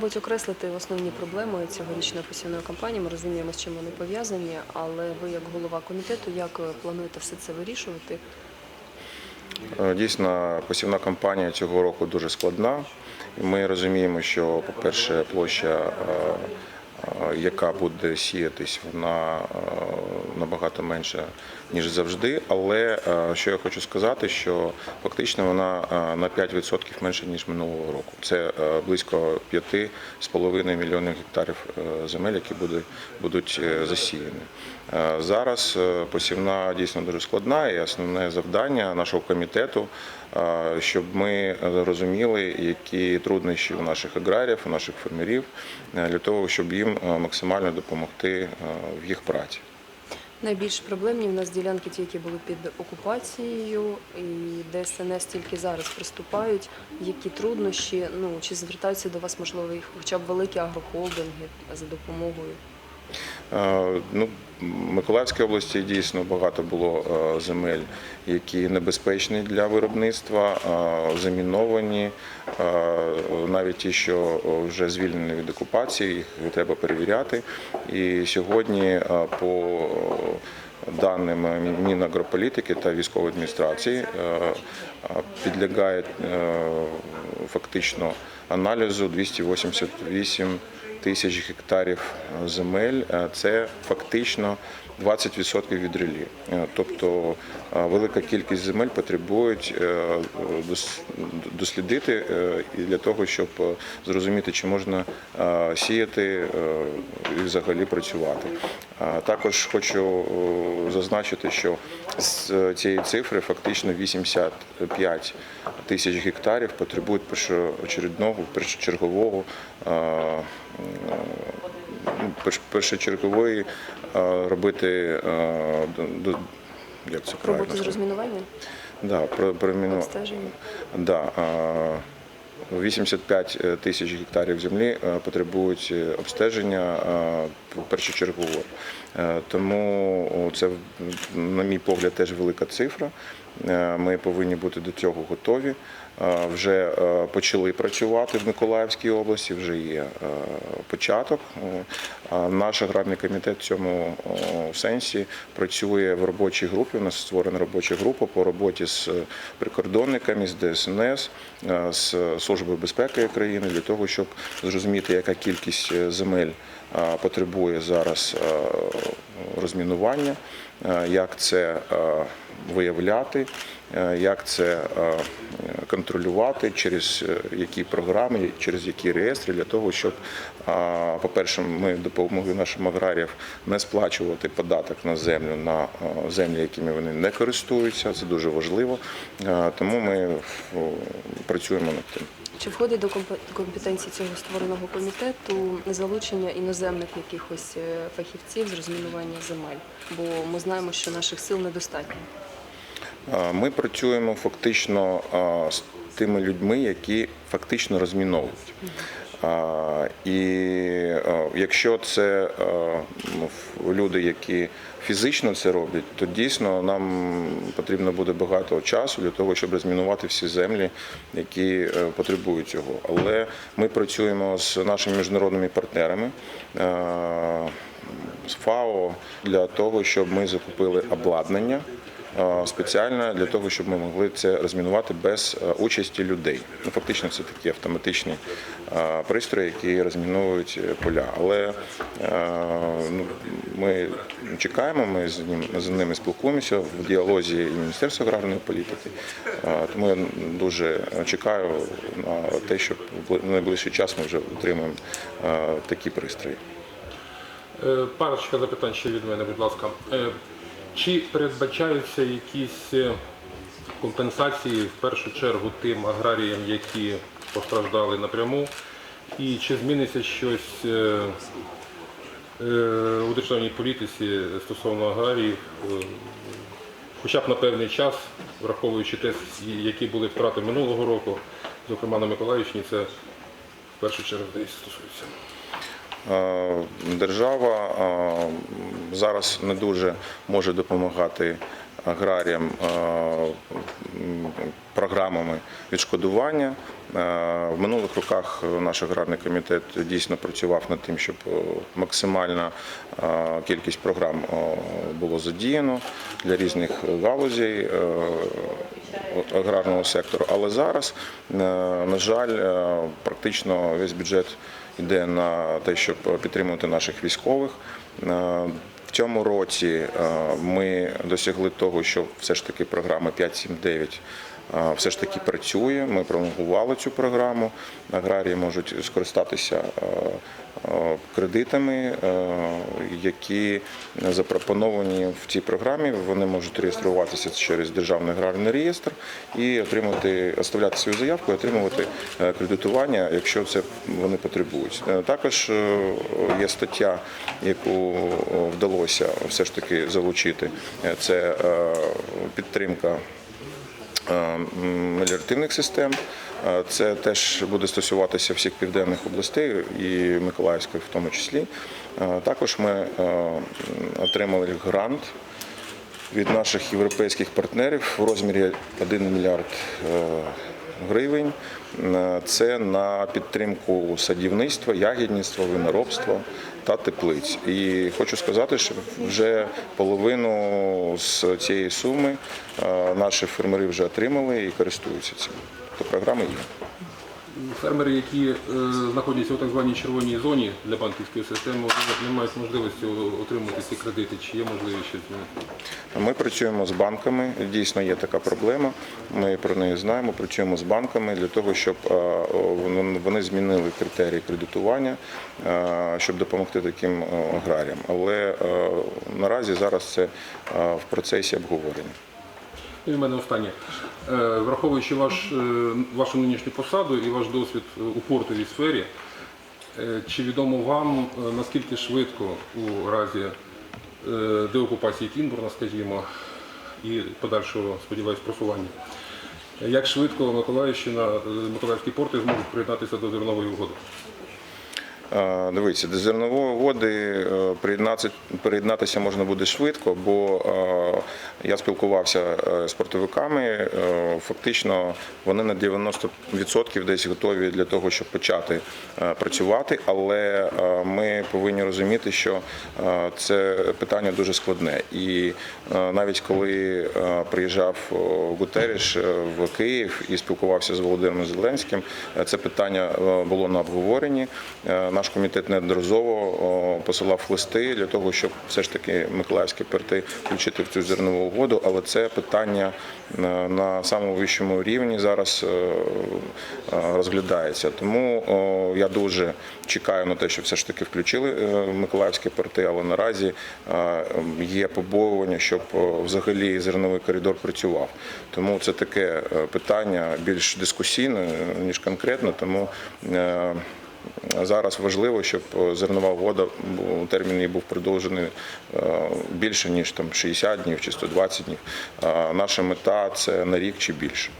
Мабуть, окреслити основні проблеми цьогорічної посівної кампанії. Ми розуміємо, з чим вони пов'язані, але ви, як голова комітету, як плануєте все це вирішувати? Е, Дійсно, посівна кампанія цього року дуже складна. Ми розуміємо, що, по-перше, площа, е, яка буде сіятись, вона е, набагато менша, ніж завжди. Але е, що я хочу сказати, що фактично вона е, на 5% менше, ніж минулого року. Це близько 5,5 мільйонів гектарів земель, які будуть засіяні. Зараз посівна дійсно дуже складна, і основне завдання нашого комітету, щоб ми розуміли, які труднощі у наших аграріїв, у наших фермерів, е, для того, щоб їм е, максимально допомогти е, в їх праці. Найбільш проблемні в нас ділянки, ті, які були під окупацією, і ДСНС тільки зараз приступають. Які труднощі? Ну чи звертаються до вас, можливо, і хоча б великі агрохолдинги за допомогою? Е, Ну, Миколаївській області дійсно багато було е, земель, які небезпечні для виробництва, е, заміновані, навіть ті, що вже звільнені від окупації, їх треба перевіряти. І сьогодні по даним Мінагрополітики та військової адміністрації підлягає фактично аналізу 288 тисяч гектарів земель. Е, Це фактично 20% від релі. Е, Тобто е, велика кількість земель потребують е, дослідити е, для того, щоб е, зрозуміти, чи можна е, сіяти е, і взагалі працювати. Також хочу е, зазначити, що з е, цієї цифри фактично 85 тисяч гектарів потребують першоочередного, першочергового е, е, перш- першочергової е, робити е, як це правильно з розмінування, Да, про, про міну- Да, 85 тисяч гектарів землі е, потребують е, обстеження е, першочергово. Е, Тому це, на мій погляд, теж велика цифра. Е, Ми повинні бути до цього готові. Е, Вже е, почали працювати в Миколаївській області, вже є початок. Наш аграрний комітет в цьому сенсі працює в робочій групі. У нас створена робоча група по роботі з прикордонниками, з ДСНС, з Службою безпеки країни для того, щоб зрозуміти, яка кількість земель потребує зараз е, розмінування, е, як це е, виявляти, е, як це е, контролювати, через е, які програми, через які реєстри, для того, щоб, е, по-перше, ми допомогли нашим аграріям не сплачувати податок на землю на е, землі, якими вони не користуються. Це дуже важливо. Е, Тому ми е, працюємо над тим. Чи входить до компе- компетенції цього створеного комітету залучення іноземних якихось е, фахівців з розмінування земель? Бо ми знаємо, що наших сил недостатньо. Ми працюємо фактично з тими людьми, які фактично розміновують. І якщо це ну, люди, які фізично це роблять, то дійсно нам потрібно буде багато часу для того, щоб розмінувати всі землі, які е, потребують цього. Але ми працюємо з нашими міжнародними партнерами. З ФАО для того, щоб ми закупили обладнання спеціально для того, щоб ми могли це розмінувати без е, участі людей. Ну, фактично, це такі автоматичні е, пристрої, які розміновують е, поля. Але е, ну, ми чекаємо, ми з ним з ними спілкуємося в діалозі і Міністерства аграрної політики. Е, Тому я дуже чекаю на те, щоб в найближчий час ми вже отримаємо е, такі пристрої. Е, Парочка запитань ще від мене, будь ласка. Чи передбачаються якісь е, компенсації в першу чергу тим аграріям, які постраждали напряму? І чи зміниться щось е, е, у державній політиці стосовно аграріїв, хоча б на певний час, враховуючи те, які були втрати минулого року, зокрема на Миколаївщині, це в першу чергу здається стосується. Е, Держава е, зараз не дуже може допомагати аграріям е, програмами відшкодування. В минулих роках наш аграрний комітет дійсно працював над тим, щоб максимальна кількість програм було задіяно для різних галузей аграрного сектору. Але зараз, на жаль, практично весь бюджет йде на те, щоб підтримувати наших військових. Е, В цьому році е, ми досягли того, що все ж таки програма 5.7.9 е, все ж таки працює. Ми пролонгували цю програму. Аграрії можуть скористатися кредитами, е, які запропоновані в цій програмі. Вони можуть реєструватися через державний аграрний реєстр і отримати, оставляти свою заявку і отримувати е, кредитування, якщо це вони потребують. Е, Також є стаття, яку вдалося все ж таки залучити. Це підтримка меліоративних систем. Е, Це теж буде стосуватися всіх південних областей і Миколаївської в тому числі. Е, Також ми е, отримали грант від наших європейських партнерів в розмірі 1 мільярд е, гривень. Е, Це на підтримку садівництва, ягідництва, виноробства та теплиць. І хочу сказати, що вже половину з цієї суми е, наші фермери вже отримали і користуються цим. То програми є. Фермери, які е, знаходяться у так званій червоній зоні для банківської системи, не мають можливості отримати ці кредити. Чи є можливість щось змінити? Ми працюємо з банками. Дійсно є така проблема. Ми про неї знаємо. Працюємо з банками для того, щоб е, вони- змінили критерії кредитування, е, щоб допомогти таким аграріям. Але наразі зараз це в процесі обговорення. І в мене останнє. Е, Враховуючи ваш, е, вашу нинішню посаду і ваш досвід у портовій сфері, е, чи відомо вам, наскільки швидко у разі деокупації Кінбурна, скажімо, і подальшого, сподіваюсь, просування, як швидко Миколаївщина, Миколаївські порти зможуть приєднатися до зернової угоди? Е, Дивіться, до зернової угоди е, приєднатися, можна буде швидко, бо е, я спілкувався з портовиками. Фактично вони на 90% десь готові для того, щоб почати працювати. Але ми повинні розуміти, що це питання дуже складне. І навіть коли приїжджав Гутеріш в Київ і спілкувався з Володимиром Зеленським, це питання було на обговоренні. Е, Наш комітет неодноразово посилав листи для того, щоб все ж таки Миколаївські порти включити в цю зернову угоду, але це питання на- на самому вищому рівні зараз е, е, розглядається. Тому я дуже чекаю на те, що все ж таки включили е, Миколаївські порти, але наразі е, є побоювання, щоб взагалі зерновий коридор працював. Тому це таке е, питання більш дискусійне ніж конкретне. Тому е, Зараз важливо, щоб зернова вода у термін її був продовжений е, більше ніж там 60 днів чи 120 днів. Наша мета це на рік чи більше.